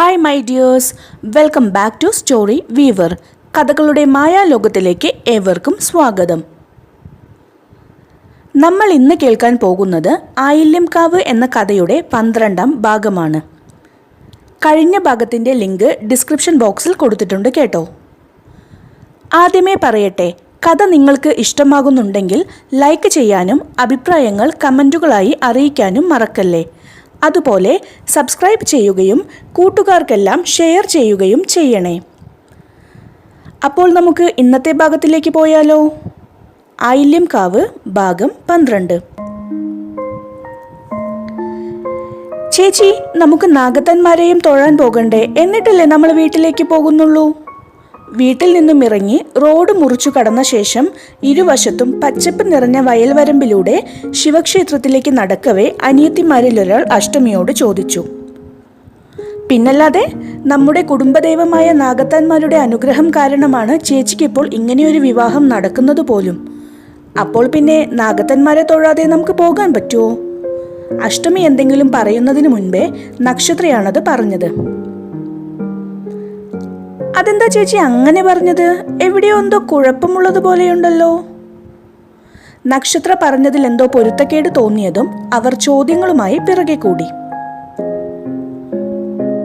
Hi my dears welcome back to story weaver കഥകളുടെ മായാലോകത്തിലേക്ക് ഏവർക്കും സ്വാഗതം. നമ്മൾ ഇന്ന് കേൾക്കാൻ പോകുന്നത് ആയില്യംകാവ് എന്ന കഥയുടെ പന്ത്രണ്ടാം ഭാഗമാണ്. കഴിഞ്ഞ ഭാഗത്തിന്റെ ലിങ്ക് ഡിസ്ക്രിപ്ഷൻ ബോക്സിൽ കൊടുത്തിട്ടുണ്ട് കേട്ടോ. ആദ്യമേ പറയട്ടെ കഥ നിങ്ങൾക്ക് ഇഷ്ടമാകുന്നുണ്ടെങ്കിൽ ലൈക്ക് ചെയ്യാനും അഭിപ്രായങ്ങൾ കമന്റുകളായി അറിയിക്കാനും മറക്കല്ലേ? അതുപോലെ സബ്സ്ക്രൈബ് ചെയ്യുകയും കൂട്ടുകാർക്കെല്ലാം ഷെയർ ചെയ്യുകയും ചെയ്യണേ. അപ്പോൾ നമുക്ക് ഇന്നത്തെ ഭാഗത്തിലേക്ക് പോയാലോ? ആയില്യം കാവ് ഭാഗം പന്ത്രണ്ട്. ചേച്ചി നമുക്ക് നാഗത്തന്മാരെയും തൊഴാൻ പോകണ്ടേ? എന്നിട്ടല്ലേ നമ്മൾ വീട്ടിലേക്ക് പോകുന്നുള്ളൂ? വീട്ടിൽ നിന്നും ഇറങ്ങി റോഡ് മുറിച്ചു കടന്ന ശേഷം ഇരുവശത്തും പച്ചപ്പ് നിറഞ്ഞ വയൽവരമ്പിലൂടെ ശിവക്ഷേത്രത്തിലേക്ക് നടക്കവേ അനിയത്തിമാരിൽ ഒരാൾ അഷ്ടമിയോട് ചോദിച്ചു. പിന്നല്ലാതെ നമ്മുടെ കുടുംബദൈവമായ നാഗത്താന്മാരുടെ അനുഗ്രഹം കാരണമാണ് ചേച്ചിക്കിപ്പോൾ ഇങ്ങനെയൊരു വിവാഹം നടക്കുന്നത് പോലും. അപ്പോൾ പിന്നെ നാഗത്തന്മാരെ തൊഴാതെ നമുക്ക് പോകാൻ പറ്റുമോ? അഷ്ടമി എന്തെങ്കിലും പറയുന്നതിന് മുൻപേ നക്ഷത്രയാണത് പറഞ്ഞത്. അതെന്താ ചേച്ചി അങ്ങനെ പറഞ്ഞത്? എവിടെയോ എന്തോ കുഴപ്പമുള്ളത് പോലെയുണ്ടല്ലോ. നക്ഷത്ര പറഞ്ഞതിൽ എന്തോ പൊരുത്തക്കേട് തോന്നിയതും അവർ ചോദ്യങ്ങളുമായി പിറകെ കൂടി.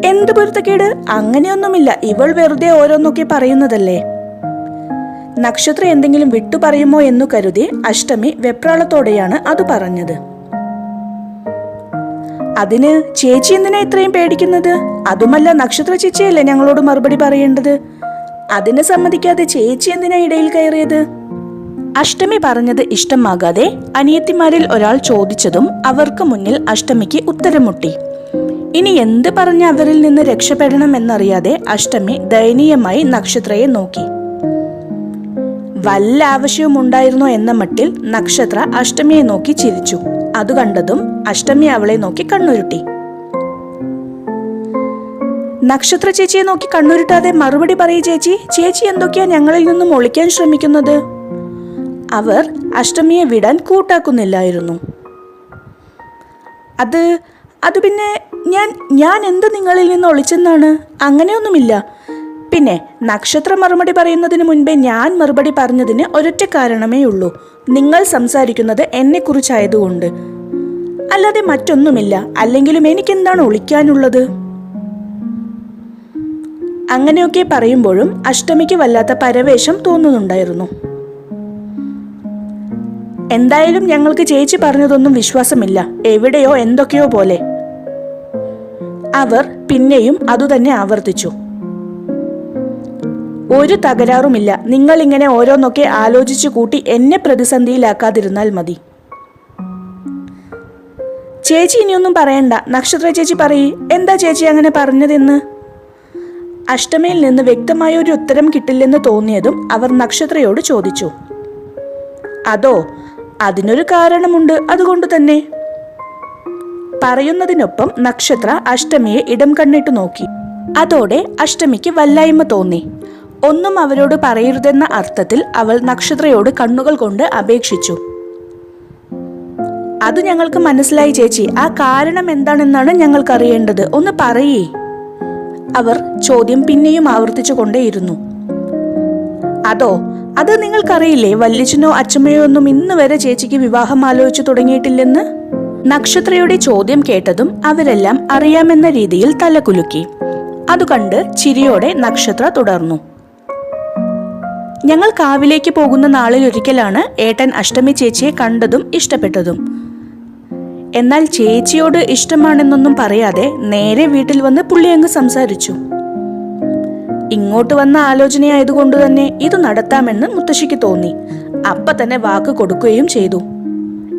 എന്ത് പൊരുത്തക്കേട്? അങ്ങനെയൊന്നുമില്ല. ഇവൾ വെറുതെ ഓരോന്നൊക്കെ പറയുന്നതല്ലേ. നക്ഷത്ര എന്തെങ്കിലും വിട്ടുപറയുമോ എന്നു കരുതി അഷ്ടമി വെപ്രാളത്തോടെയാണ് അത് പറഞ്ഞത്. അതിന് ചേച്ചി എന്തിനാ ഇത്രയും പേടിക്കുന്നത്? അതുമല്ല നക്ഷത്ര ചേച്ചിയല്ലേ ഞങ്ങളോട് മറുപടി പറയേണ്ടത്? അതിനെ സമ്മതിക്കാതെ ചേച്ചി എന്തിനാ ഇടയിൽ കയറിയത്? അഷ്ടമി പറഞ്ഞത് ഇഷ്ടമാകാതെ അനിയത്തിമാരിൽ ഒരാൾ ചോദിച്ചതും അവർക്ക് മുന്നിൽ അഷ്ടമിക്ക് ഉത്തരമുട്ടി. ഇനി എന്ത് പറഞ്ഞ അവരിൽ നിന്ന് രക്ഷപ്പെടണം എന്നറിയാതെ അഷ്ടമി ദയനീയമായി നക്ഷത്രയെ നോക്കി. വല്ല ആവശ്യവും ഉണ്ടായിരുന്നോ എന്ന മട്ടിൽ നക്ഷത്ര അഷ്ടമിയെ നോക്കി ചിരിച്ചു. അത് കണ്ടതും അഷ്ടമി അവളെ നോക്കി കണ്ണുരുട്ടി. നക്ഷത്ര ചേച്ചിയെ നോക്കി കണ്ണുരുട്ടാതെ മറുപടി പറയൂ ചേച്ചി ചേച്ചി എന്തൊക്കെയാ ഞങ്ങളിൽ നിന്നും ഒളിക്കാൻ ശ്രമിക്കുന്നത്? അവർ അഷ്ടമിയെ വിടാൻ കൂട്ടാക്കുന്നില്ലായിരുന്നു. അത് അത് പിന്നെ ഞാൻ ഞാൻ എന്ത് നിങ്ങളിൽ നിന്ന് ഒളിച്ചെന്നാണ്? അങ്ങനെയൊന്നുമില്ല. പിന്നെ നക്ഷത്ര മറുപടി പറയുന്നതിന് മുൻപേ ഞാൻ മറുപടി പറഞ്ഞതിന് ഒരൊറ്റ കാരണമേ ഉള്ളൂ. നിങ്ങൾ സംസാരിക്കുന്നത് എന്നെക്കുറിച്ചായതുകൊണ്ട്. അല്ലാതെ മറ്റൊന്നുമില്ല. അല്ലെങ്കിലും എനിക്കെന്താണ് ഒളിക്കാനുള്ളത്? അങ്ങനെയൊക്കെ പറയുമ്പോഴും അഷ്ടമിക്ക് വല്ലാത്ത പരവേശം തോന്നുന്നുണ്ടായിരുന്നു. എന്തായാലും ഞങ്ങൾക്ക് ചേച്ചി പറഞ്ഞതൊന്നും വിശ്വാസമില്ല. എവിടെയോ എന്തൊക്കെയോ പോലെ. അവർ പിന്നെയും അതുതന്നെ ആവർത്തിച്ചു. ഒരു തകരാറുമില്ല. നിങ്ങൾ ഇങ്ങനെ ഓരോന്നൊക്കെ ആലോചിച്ചു കൂട്ടി എന്നെ പ്രതിസന്ധിയിലാക്കാതിരുന്നാൽ മതി. ചേച്ചി ഇനിയൊന്നും പറയണ്ട. നക്ഷത്ര ചേച്ചി പറയ്. എന്താ ചേച്ചി അങ്ങനെ പറഞ്ഞതെന്ന്? അഷ്ടമയിൽ നിന്ന് വ്യക്തമായ ഒരു ഉത്തരം കിട്ടില്ലെന്ന് തോന്നിയതും അവർ നക്ഷത്രയോട് ചോദിച്ചു. അതോ അതിനൊരു കാരണമുണ്ട് അതുകൊണ്ട് തന്നെ? പറയുന്നതിനൊപ്പം നക്ഷത്ര അഷ്ടമിയെ ഇടം കണ്ണിട്ട് നോക്കി. അതോടെ അഷ്ടമിക്ക് വല്ലായ്മ തോന്നി. ഒന്നും അവരോട് പറയരുതെന്ന അർത്ഥത്തിൽ അവൾ നക്ഷത്രയോട് കണ്ണുകൾ കൊണ്ട് അപേക്ഷിച്ചു. അത് ഞങ്ങൾക്ക് മനസ്സിലായി ചേച്ചി. ആ കാരണം എന്താണെന്നാണ് ഞങ്ങൾക്ക് അറിയേണ്ടത് ഒന്ന് പറയേ. അവർ ചോദ്യം പിന്നെയും ആവർത്തിച്ചു കൊണ്ടേയിരുന്നു. അതോ? അത് നിങ്ങൾക്കറിയില്ലേ? വല്യച്ഛനോ അച്ഛമ്മയോ ഒന്നും ഇന്ന് വരെ ചേച്ചിക്ക് വിവാഹം ആലോചിച്ചു തുടങ്ങിയിട്ടില്ലെന്ന്? നക്ഷത്രയുടെ ചോദ്യം കേട്ടതും അവരെല്ലാം അറിയാമെന്ന രീതിയിൽ തലകുലുക്കി. അതുകണ്ട് ചിരിയോടെ നക്ഷത്ര തുടർന്നു. ഞങ്ങൾ കാവിലേക്ക് പോകുന്ന നാളിൽ ഒരിക്കലാണ് ഏട്ടൻ അഷ്ടമി ചേച്ചിയെ കണ്ടതും ഇഷ്ടപ്പെട്ടതും. എന്നാൽ ചേച്ചിയോട് ഇഷ്ടമാണെന്നൊന്നും പറയാതെ നേരെ വീട്ടിൽ വന്ന് പുള്ളി അങ്ങ് സംസാരിച്ചു. ഇങ്ങോട്ട് വന്ന ആലോചനയായതുകൊണ്ട് തന്നെ ഇത് നടത്താമെന്ന് മുത്തശ്ശിക്ക് തോന്നി. അപ്പ തന്നെ വാക്ക് കൊടുക്കുകയും ചെയ്തു.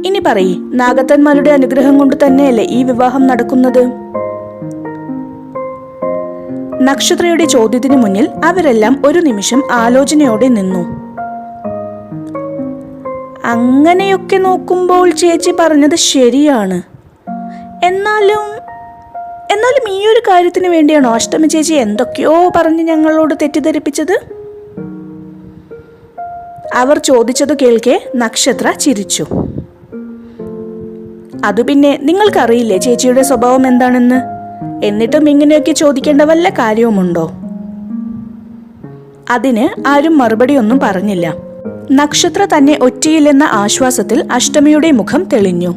ഇനി പറയേ നാഗത്തന്മാരുടെ അനുഗ്രഹം കൊണ്ട് തന്നെയല്ലേ ഈ വിവാഹം നടക്കുന്നത്? നക്ഷത്രയുടെ ചോദ്യത്തിന് മുന്നിൽ അവരെല്ലാം ഒരു നിമിഷം ആലോചനയോടെ നിന്നു. അങ്ങനെയൊക്കെ നോക്കുമ്പോൾ ചേച്ചി പറഞ്ഞത് ശരിയാണ്. എന്നാലും എന്നാലും ഈ ഒരു കാര്യത്തിന് വേണ്ടിയാണോ അഷ്ടമി ചേച്ചി എന്തൊക്കെയോ പറഞ്ഞ് ഞങ്ങളോട് തെറ്റിദ്ധരിപ്പിച്ചത്? അവർ ചോദിച്ചത് കേൾക്കെ നക്ഷത്ര ചിരിച്ചു. അതു പിന്നെ നിങ്ങൾക്കറിയില്ലേ ചേച്ചിയുടെ സ്വഭാവം എന്താണെന്ന്? എന്നിട്ടും ഇങ്ങനെയൊക്കെ ചോദിക്കേണ്ട വല്ല കാര്യവുമുണ്ടോ? അതിന് ആരും മറുപടിയൊന്നും പറഞ്ഞില്ല. നക്ഷത്ര തന്നെ ഒറ്റയില്ലെന്ന ആശ്വാസത്തിൽ അഷ്ടമിയുടെ മുഖം തെളിഞ്ഞു.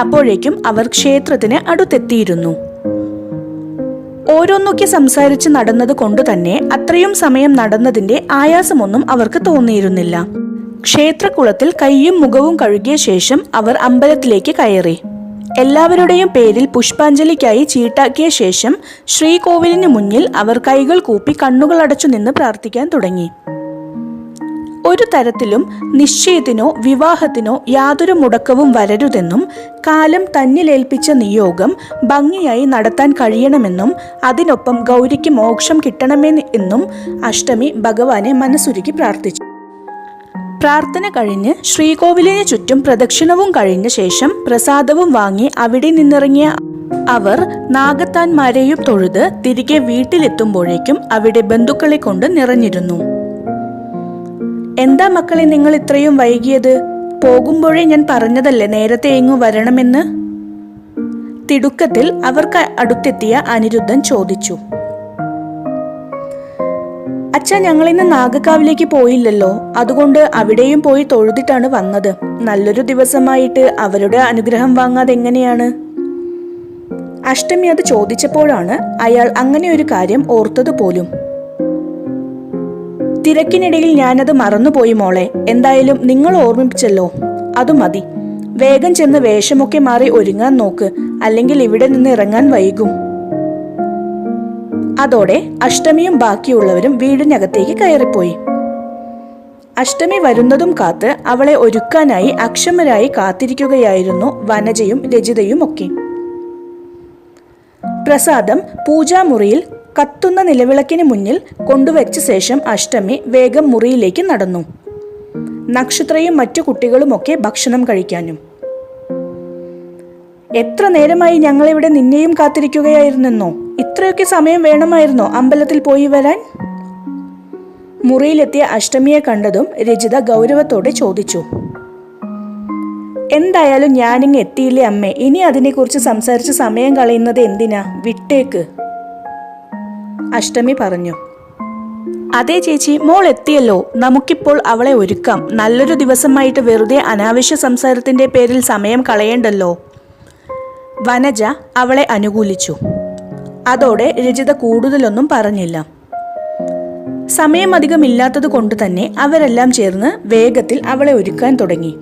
അപ്പോഴേക്കും അവർ ക്ഷേത്രത്തിന് അടുത്തെത്തിയിരുന്നു. ഓരോന്നൊക്കെ സംസാരിച്ച് നടന്നത് കൊണ്ട് തന്നെ അത്രയും സമയം നടന്നതിന്റെ ആയാസമൊന്നും അവർക്ക് തോന്നിയിരുന്നില്ല. ക്ഷേത്രക്കുളത്തിൽ കൈയും മുഖവും കഴുകിയ ശേഷം അവർ അമ്പലത്തിലേക്ക് കയറി. എല്ലാവരുടെയും പേരിൽ പുഷ്പാഞ്ജലിക്കായി ചീട്ടാക്കിയ ശേഷം ശ്രീകോവിലിന് മുന്നിൽ അവർ കൈകൾ കൂപ്പി കണ്ണുകൾ അടച്ചു നിന്ന് പ്രാർത്ഥിക്കാൻ തുടങ്ങി. ഒരു തരത്തിലും നിശ്ചയത്തിനോ വിവാഹത്തിനോ യാതൊരു മുടക്കവും വരരുതെന്നും കാലം തന്നിലേൽപ്പിച്ച നിയോഗം ഭംഗിയായി നടത്താൻ കഴിയണമെന്നും അതിനൊപ്പം ഗൗരിക്ക് മോക്ഷം കിട്ടണമെന്നും അഷ്ടമി ഭഗവാനെ മനസ്സുരുക്കി പ്രാർത്ഥിച്ചു. പ്രാർത്ഥന കഴിഞ്ഞ് ശ്രീകോവിലിന് ചുറ്റും പ്രദക്ഷിണവും കഴിഞ്ഞ ശേഷം പ്രസാദവും വാങ്ങി അവിടെ നിന്നിറങ്ങിയ അവർ നാഗത്താന്മാരെയും തൊഴുത് തിരികെ വീട്ടിലെത്തുമ്പോഴേക്കും അവിടെ ബന്ധുക്കളെ കൊണ്ട് നിറഞ്ഞിരുന്നു. എന്താ മക്കളെ നിങ്ങൾ ഇത്രയും വൈകിയത്? പോകുമ്പോഴേ ഞാൻ പറഞ്ഞതല്ലേ നേരത്തെ എങ്ങു വരണമെന്ന്? തിടുക്കത്തിൽ അവർക്ക് അടുത്തെത്തിയ അനിരുദ്ധൻ ചോദിച്ചു. അച്ഛ ഞങ്ങൾ ഇന്ന് നാഗക്കാവിലേക്ക് പോയില്ലല്ലോ. അതുകൊണ്ട് അവിടെയും പോയി തൊഴുതിട്ടാണ് വന്നത്. നല്ലൊരു ദിവസമായിട്ട് അവരുടെ അനുഗ്രഹം വാങ്ങാതെ എങ്ങനെയാണ്? അഷ്ടമി അത് ചോദിച്ചപ്പോഴാണ് അയാൾ അങ്ങനെ ഒരു കാര്യം ഓർത്തത് പോലും. തിരക്കിനിടയിൽ ഞാനത് മറന്നുപോയി മോളെ. എന്തായാലും നിങ്ങൾ ഓർമ്മിപ്പിച്ചല്ലോ. അത് മതി. വേഗം ചെന്ന് വേഷമൊക്കെ മാറി ഒരുങ്ങാൻ നോക്ക്. അല്ലെങ്കിൽ ഇവിടെ നിന്ന് ഇറങ്ങാൻ വൈകും. അതോടെ അഷ്ടമിയും ബാക്കിയുള്ളവരും വീടിനകത്തേക്ക് കയറിപ്പോയി. അഷ്ടമി വരുന്നതും കാത്ത് അവളെ ഒരുക്കാനായി അക്ഷമരായി കാത്തിരിക്കുകയായിരുന്നു വനജയും രജിതയും ഒക്കെ പ്രസാദം പൂജാമുറിയിൽ കത്തുന്ന നിലവിളക്കിന് മുന്നിൽ കൊണ്ടുവച്ച ശേഷം അഷ്ടമി വേഗം മുറിയിലേക്ക് നടന്നു. നക്ഷത്രയും മറ്റു കുട്ടികളുമൊക്കെ ഭക്ഷണം കഴിക്കാനും. എത്ര നേരമായി ഞങ്ങളിവിടെ നിന്നെയും കാത്തിരിക്കുകയായിരുന്നെന്നോ? ഇത്രയൊക്കെ സമയം വേണമായിരുന്നോ അമ്പലത്തിൽ പോയി വരാൻ? മുറിയിലെത്തിയ അഷ്ടമിയെ കണ്ടതും രജിത ഗൗരവത്തോടെ ചോദിച്ചു. എന്തായാലും ഞാനിങ്ങ് എത്തിയില്ലേ അമ്മേ? ഇനി അതിനെക്കുറിച്ച് സംസാരിച്ച് സമയം കളയുന്നത് എന്തിനാ? വിട്ടേക്ക്. അഷ്ടമി പറഞ്ഞു. അതെ ചേച്ചി മോൾ എത്തിയല്ലോ. നമുക്കിപ്പോൾ അവളെ ഒരുക്കാം. നല്ലൊരു ദിവസമായിട്ട് വെറുതെ അനാവശ്യ സംസാരത്തിന്റെ പേരിൽ സമയം കളയണ്ടല്ലോ. വനജ അവളെ അനുകൂലിച്ചു. അതോടെ രചിത കൂടുതലൊന്നും പറഞ്ഞില്ല. സമയം അധികമില്ലാത്തത് കൊണ്ട് തന്നെ അവരെല്ലാം ചേർന്ന് വേഗത്തിൽ അവളെ ഒരുക്കാൻ തുടങ്ങി.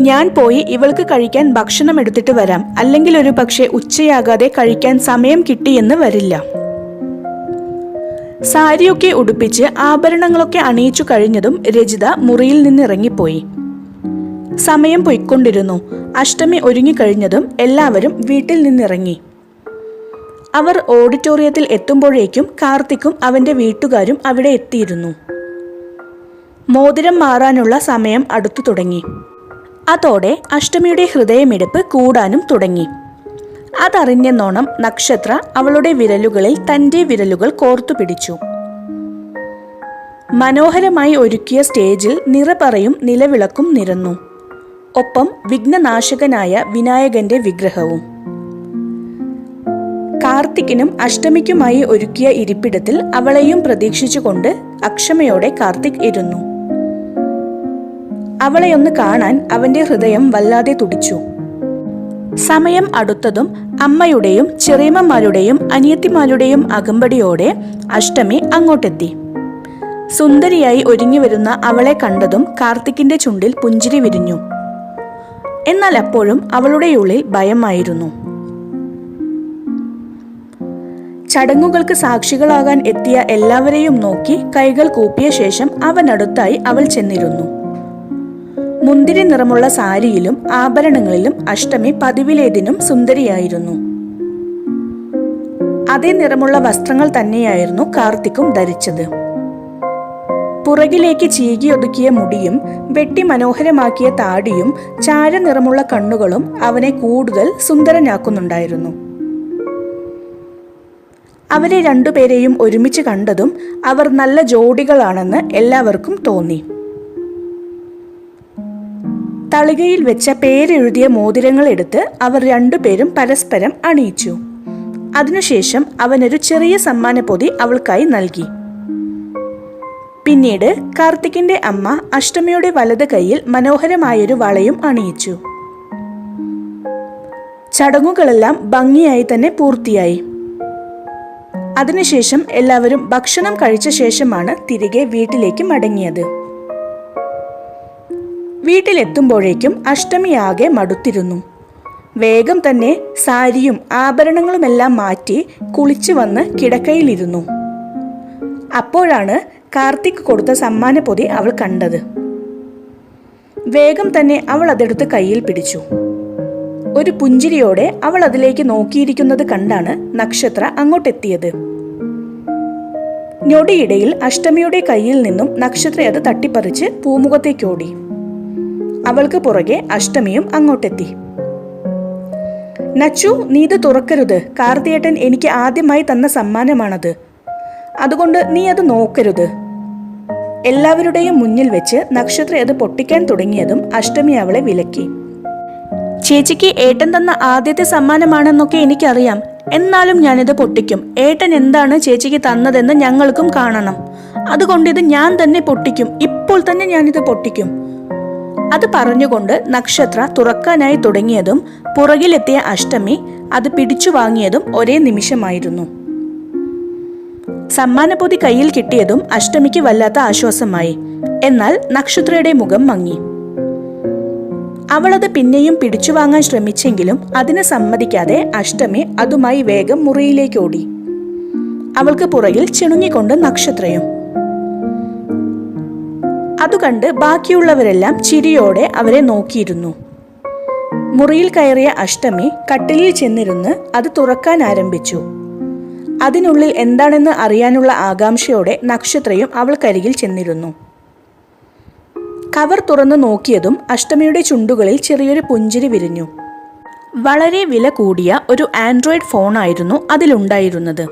ഞാൻ പോയി ഇവൾക്ക് കഴിക്കാൻ ഭക്ഷണം എടുത്തിട്ട് വരാം അല്ലെങ്കിൽ ഒരു പക്ഷേ ഉച്ചയാകാതെ കഴിക്കാൻ സമയം കിട്ടിയെന്ന് വരില്ല. സാരിയൊക്കെ ഉടുപ്പിച്ച് ആഭരണങ്ങളൊക്കെ അണിയിച്ചു കഴിഞ്ഞതും രജിത മുറിയിൽ നിന്നിറങ്ങിപ്പോയി. സമയം പൊയ്ക്കൊണ്ടിരുന്നു. അഷ്ടമി ഒരുങ്ങിക്കഴിഞ്ഞതും എല്ലാവരും വീട്ടിൽ നിന്നിറങ്ങി. അവർ ഓഡിറ്റോറിയത്തിൽ എത്തുമ്പോഴേക്കും കാർത്തിക്കും അവന്റെ വീട്ടുകാരും അവിടെ എത്തിയിരുന്നു. മോതിരം മാറാനുള്ള സമയം അടുത്തു തുടങ്ങി. അതോടെ അഷ്ടമിയുടെ ഹൃദയമിടിപ്പ് കൂടാനും തുടങ്ങി. അതറിഞ്ഞ നോണം നക്ഷത്ര അവളുടെ വിരലുകളിൽ തന്റെ വിരലുകൾ കോർത്തു പിടിച്ചു. മനോഹരമായി ഒരുക്കിയ സ്റ്റേജിൽ നിറപറയും നിലവിളക്കും നിരന്നു. ഒപ്പം വിഘ്നനാശകനായ വിനായകന്റെ വിഗ്രഹവും. കാർത്തിക്കിനും അഷ്ടമിക്കുമായി ഒരുക്കിയ ഇരിപ്പിടത്തിൽ അവളെയും പ്രതീക്ഷിച്ചുകൊണ്ട് അക്ഷമയോടെ കാർത്തിക് ഇരുന്നു. അവളെയൊന്ന് കാണാൻ അവന്റെ ഹൃദയം വല്ലാതെ തുടിച്ചു. സമയം അടുത്തതും അമ്മയുടെയും ചെറിയമ്മമാരുടെയും അനിയത്തിമാരുടെയും അകമ്പടിയോടെ അഷ്ടമി അങ്ങോട്ടെത്തി. സുന്ദരിയായി ഒരുങ്ങി വരുന്ന അവളെ കണ്ടതും കാർത്തിക്കിന്റെ ചുണ്ടിൽ പുഞ്ചിരി വിരിഞ്ഞു. എന്നാൽ അപ്പോഴും അവളുടെ ഉള്ളിൽ ഭയമായിരുന്നു. ചടങ്ങുകൾക്ക് സാക്ഷികളാകാൻ എത്തിയ എല്ലാവരെയും നോക്കി കൈകൾ കൂപ്പിയ ശേഷം അവനടുത്തായി അവൾ ചെന്നിരുന്നു. മുന്തിരി നിറമുള്ള സാരിയിലും ആഭരണങ്ങളിലും അഷ്ടമി പതിവിലേതിനും സുന്ദരിയായിരുന്നു. അതേ നിറമുള്ള വസ്ത്രങ്ങൾ തന്നെയായിരുന്നു കാർത്തിക്കും ധരിച്ചത്. പുറകിലേക്ക് ചീകിയൊതുക്കിയ മുടിയും വെട്ടി മനോഹരമാക്കിയ താടിയും ചാര നിറമുള്ള കണ്ണുകളും അവനെ കൂടുതൽ സുന്ദരനാക്കുന്നുണ്ടായിരുന്നു. അവരെ രണ്ടുപേരെയും ഒരുമിച്ച് കണ്ടതും അവർ നല്ല ജോഡികളാണെന്ന് എല്ലാവർക്കും തോന്നി. തളികയിൽ വെച്ച പേരെഴുതിയ മോതിരങ്ങൾ എടുത്ത് അവർ രണ്ടുപേരും പരസ്പരം അണിയിച്ചു. അതിനുശേഷം അവനൊരു ചെറിയ സമ്മാനപ്പൊതി അവൾക്കായി നൽകി. പിന്നീട് കാർത്തിക്കിന്റെ അമ്മ അഷ്ടമിയുടെ വലത് കൈയിൽ മനോഹരമായൊരു വളയും അണിയിച്ചു. ചടങ്ങുകളെല്ലാം ഭംഗിയായി തന്നെ പൂർത്തിയായി. അതിനുശേഷം എല്ലാവരും ഭക്ഷണം കഴിച്ച ശേഷമാണ് തിരികെ വീട്ടിലേക്ക് മടങ്ങിയത്. വീട്ടിലെത്തുമ്പോഴേക്കും അഷ്ടമിയാകെ മടുത്തിരുന്നു. വേഗം തന്നെ സാരിയും ആഭരണങ്ങളുമെല്ലാം മാറ്റി കുളിച്ചു വന്ന് കിടക്കയിലിരുന്നു. അപ്പോഴാണ് കാർത്തിക് കൊടുത്ത സമ്മാനപ്പൊതി അവൾ കണ്ടത്. വേഗം തന്നെ അവൾ അതെടുത്ത് കയ്യിൽ പിടിച്ചു. ഒരു പുഞ്ചിരിയോടെ അവൾ അതിലേക്ക് നോക്കിയിരിക്കുന്നത് കണ്ടാണ് നക്ഷത്ര അങ്ങോട്ടെത്തിയത്. ഞൊടിയിടയിൽ അഷ്ടമിയുടെ കയ്യിൽ നിന്നും നക്ഷത്ര അത് തട്ടിപ്പറിച്ച് പൂമുഖത്തേക്കോടി അവൾക്ക് പുറകെ അഷ്ടമിയും അങ്ങോട്ടെത്തി. നച്ചു നീ ഇത് തുറക്കരുത്. കാർത്തിയേട്ടൻ എനിക്ക് ആദ്യമായി തന്ന സമ്മാനമാണത്. അതുകൊണ്ട് നീ അത് നോക്കരുത്. എല്ലാവരുടെയും മുന്നിൽ വെച്ച് നക്ഷത്ര അത് പൊട്ടിക്കാൻ തുടങ്ങിയതും അഷ്ടമി അവളെ വിലക്കി. ചേച്ചിക്ക് ഏട്ടൻ തന്ന ആദ്യത്തെ സമ്മാനമാണെന്നൊക്കെ എനിക്കറിയാം. എന്നാലും ഞാനിത് പൊട്ടിക്കും. ഏട്ടൻ എന്താണ് ചേച്ചിക്ക് തന്നതെന്ന് ഞങ്ങൾക്കും കാണണം. അതുകൊണ്ട് ഇത് ഞാൻ തന്നെ പൊട്ടിക്കും. ഇപ്പോൾ തന്നെ ഞാനിത് പൊട്ടിക്കും. അത് പറഞ്ഞുകൊണ്ട് നക്ഷത്ര തുറക്കാനായി തുടങ്ങിയതും പുറകിലെത്തിയ അഷ്ടമി അത് പിടിച്ചു വാങ്ങിയതും ഒരേ നിമിഷമായിരുന്നു. സമ്മാനപ്പൊതി കയ്യിൽ കിട്ടിയതും അഷ്ടമിക്ക് വല്ലാത്ത ആശ്വാസമായി. എന്നാൽ നക്ഷത്രയുടെ മുഖം മങ്ങി. അവളത് പിന്നെയും പിടിച്ചു വാങ്ങാൻ ശ്രമിച്ചെങ്കിലും അതിനെ സമ്മതിക്കാതെ അഷ്ടമി അതുമായി വേഗം മുറിയിലേക്ക് ഓടി. അവൾക്ക് പുറകിൽ ചിണുങ്ങിക്കൊണ്ട് നക്ഷത്രയും. അതുകണ്ട് ബാക്കിയുള്ളവരെല്ലാം ചിരിയോടെ അവരെ നോക്കിയിരുന്നു. മുറിയിൽ കയറിയ അഷ്ടമി കട്ടിലിൽ ചെന്നിരുന്ന് അത് തുറക്കാൻ ആരംഭിച്ചു. അതിനുള്ളിൽ എന്താണെന്ന് അറിയാനുള്ള ആകാംക്ഷയോടെ നക്ഷത്രയും അവൾക്കരികിൽ ചെന്നിരുന്നു. കവർ തുറന്നു നോക്കിയതും അഷ്ടമിയുടെ ചുണ്ടുകളിൽ ചെറിയൊരു പുഞ്ചിരി വിരിഞ്ഞു. വളരെ വില കൂടിയ ഒരു ആൻഡ്രോയിഡ് ഫോണായിരുന്നു അതിലുണ്ടായിരുന്നത്.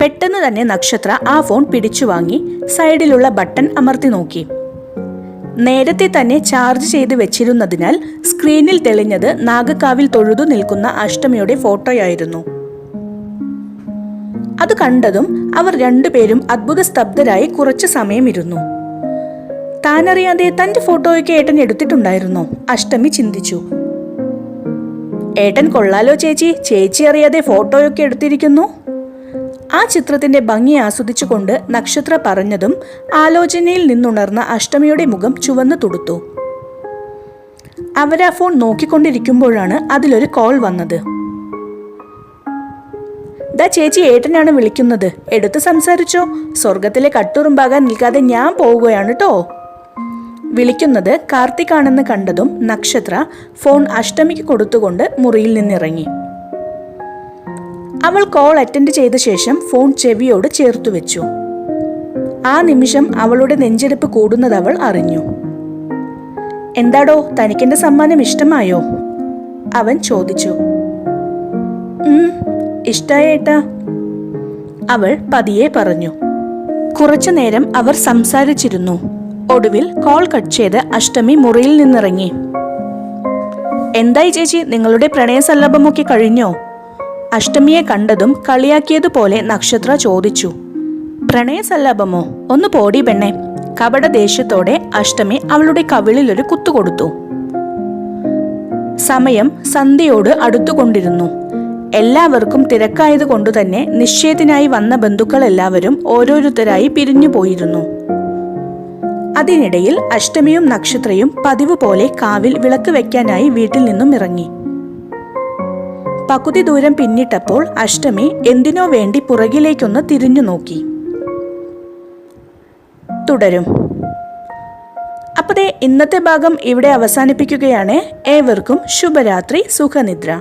പെട്ടെന്ന് തന്നെ നക്ഷത്ര ആ ഫോൺ പിടിച്ചു വാങ്ങി സൈഡിലുള്ള ബട്ടൺ അമർത്തി നോക്കി. നേരത്തെ തന്നെ ചാർജ് ചെയ്ത് വെച്ചിരുന്നതിനാൽ സ്ക്രീനിൽ തെളിഞ്ഞത് നാഗക്കാവിൽ തൊഴുതു നിൽക്കുന്ന അഷ്ടമിയുടെ ഫോട്ടോയായിരുന്നു. അത് കണ്ടതും അവർ രണ്ടുപേരും അത്ഭുത സ്തബ്ധരായി കുറച്ചു സമയം ഇരുന്നു താനറിയാതെ തന്റെ ഫോട്ടോയൊക്കെ ഏട്ടൻ എടുത്തിട്ടുണ്ടായിരുന്നു? അഷ്ടമി ചിന്തിച്ചു. ഏട്ടൻ കൊള്ളാലോ ചേച്ചി ചേച്ചി അറിയാതെ ഫോട്ടോയൊക്കെ എടുത്തിരിക്കുന്നു? ആ ചിത്രത്തിന്റെ ഭംഗി ആസ്വദിച്ചുകൊണ്ട് നക്ഷത്ര പറഞ്ഞതും ആലോചനയിൽ നിന്നുണർന്ന അഷ്ടമിയുടെ മുഖം ചുവന്നു തുടുത്തു. അവരാ ഫോൺ നോക്കിക്കൊണ്ടിരിക്കുമ്പോഴാണ് അതിലൊരു കോൾ വന്നത്. ദാ ചേച്ചി ഏട്ടനാണ് വിളിക്കുന്നത്. എടുത്ത് സംസാരിച്ചോ. സ്വർഗത്തിലെ കട്ടുറുമ്പാകാൻ നിൽക്കാതെ ഞാൻ പോവുകയാണ് കേട്ടോ വിളിക്കുന്നത് കാർത്തികാണെന്ന് കണ്ടതും നക്ഷത്ര ഫോൺ അഷ്ടമിക്ക് കൊടുത്തുകൊണ്ട് മുറിയിൽ നിന്നിറങ്ങി. അവൾ കോൾ അറ്റൻഡ് ചെയ്ത ശേഷം ഫോൺ ചെവിയോട് ചേർത്തു വെച്ചു. ആ നിമിഷം അവളുടെ നെഞ്ചെടുപ്പ് കൂടുന്നത് അവൾ അറിഞ്ഞു. എന്താടോ തനിക്കെന്റെ സമ്മാനം ഇഷ്ടമായോ? അവൻ ചോദിച്ചു. "ഉം, ഇഷ്ടായേട്ടാ? അവൾ പതിയെ പറഞ്ഞു. കുറച്ചു നേരം അവർ സംസാരിച്ചിരുന്നു. ഒടുവിൽ കോൾ കട്ട് ചെയ്ത് അഷ്ടമി മുറിയിൽ നിന്നിറങ്ങി. എന്തായി ചേച്ചി നിങ്ങളുടെ പ്രണയസല്ലഭമൊക്കെ കഴിഞ്ഞോ? അഷ്ടമിയെ കണ്ടതും കളിയാക്കിയതുപോലെ നക്ഷത്ര ചോദിച്ചു. പ്രണയസല്ലാപമോ ഒന്ന് പോടി പെണ്ണെ. കപട ദേഷ്യത്തോടെ അഷ്ടമി അവളുടെ കവിളിൽ ഒരു കുത്തുകൊടുത്തു സമയം സന്ധ്യയോട് അടുത്തുകൊണ്ടിരുന്നു. എല്ലാവർക്കും തിരക്കായതുകൊണ്ടു തന്നെ നിശ്ചയത്തിനായി വന്ന ബന്ധുക്കൾ എല്ലാവരും ഓരോരുത്തരായി പിരിഞ്ഞു പോയിരുന്നു. അതിനിടയിൽ അഷ്ടമിയും നക്ഷത്രയും പതിവ് പോലെ കാവിൽ വിളക്ക് വെക്കാനായി വീട്ടിൽ നിന്നും ഇറങ്ങി. പകുതി ദൂരം പിന്നിട്ടപ്പോൾ അഷ്ടമി എന്തിനോ വേണ്ടി പുറകിലേക്കൊന്ന് തിരിഞ്ഞു നോക്കി. തുടരും. അപ്പതേ ഇന്നത്തെ ഭാഗം ഇവിടെ അവസാനിപ്പിക്കുകയാണ്. ഏവർക്കും ശുഭരാത്രി സുഖനിദ്ര.